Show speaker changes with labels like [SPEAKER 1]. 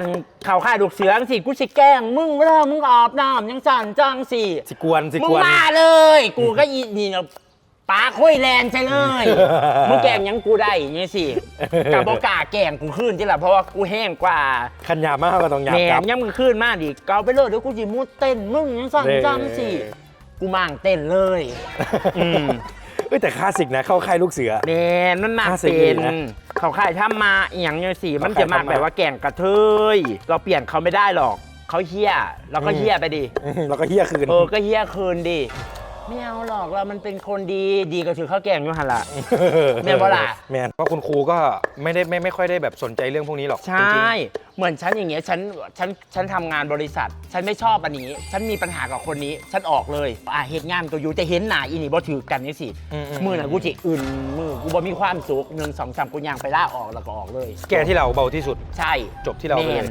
[SPEAKER 1] นเขาค่ายลูกเสือสิกูสิแกล้งมึงเวลามึงอาบน้ำยังสั่นจังสิ
[SPEAKER 2] สิกวนสิ
[SPEAKER 1] มึ
[SPEAKER 2] ก
[SPEAKER 1] ง
[SPEAKER 2] วน
[SPEAKER 1] มาเลย กูก็อีนี่นาะปาคุยแลนใช่เลยมึงแกล้งหยังกูได้อย่างงี้สิกับบอกล้าแกล้งกูขึ้นที่ละเพราะว่ากูแห้งกว่า
[SPEAKER 2] ขันหยาบมากก็ต้องหยา
[SPEAKER 1] แหม
[SPEAKER 2] กลับ
[SPEAKER 1] ยังมึงขึ้นมากดิเกาไปเลยเดี๋ยวกูจิมุดเต้นมึงยังสั่นจังสิ
[SPEAKER 2] เด้
[SPEAKER 1] กูมั่งเต้นเลย อืม
[SPEAKER 2] เอ้ยแต่คลาสสิกนะเข้าค่ายลูกเสือ
[SPEAKER 1] แมนมันมาก
[SPEAKER 2] ห้าสิบ
[SPEAKER 1] เป็น
[SPEAKER 2] นะ
[SPEAKER 1] เขาขายถ้ามาอหย่างเนี่ยสิมัน
[SPEAKER 2] เขาขาย
[SPEAKER 1] จะมาก
[SPEAKER 2] ทำมา
[SPEAKER 1] แบบว่าแก่งกระเทยเราเปลี่ยนเขาไม่ได้หรอกเขาเฮี้ยเราก็
[SPEAKER 2] อืม
[SPEAKER 1] เฮี้ยไปดิ
[SPEAKER 2] แล้วก็เฮี้ยคืน
[SPEAKER 1] เออ ก็เฮี้ยคืนดิ ไม่เอาหรอกเรามันเป็นคนดีดีก็ถือข้าวแกงอยู่หันละ แม่นบ่ล่ะ
[SPEAKER 2] แมนเพราะคุณครูก็ไม่ได้ไม่ไม่ค่อยได้แบบสนใจเรื่องพวกนี้หรอก
[SPEAKER 1] ใช
[SPEAKER 2] จริง่
[SPEAKER 1] เหมือนฉันอย่างเงี้ยฉันฉันฉันทำงานบริษัท ฉันไม่ชอบอันนี้ ฉันมีปัญหากับคนนี้ ฉันออกเลยอะเหตุงานก็อยู่จะเห็นหน้าอีนี่บ่ถือกันนี่สิ
[SPEAKER 2] อืมอืม
[SPEAKER 1] มือน่ะกูจิอื่นมือกูบ่มีความสุขหนึ่งสองสามกูย่างไปล่าออกแล้วก็ออกเลย
[SPEAKER 2] แก้ที่เราเบาที่สุด
[SPEAKER 1] ใช่
[SPEAKER 2] จบที่เราไปเลย
[SPEAKER 1] แมน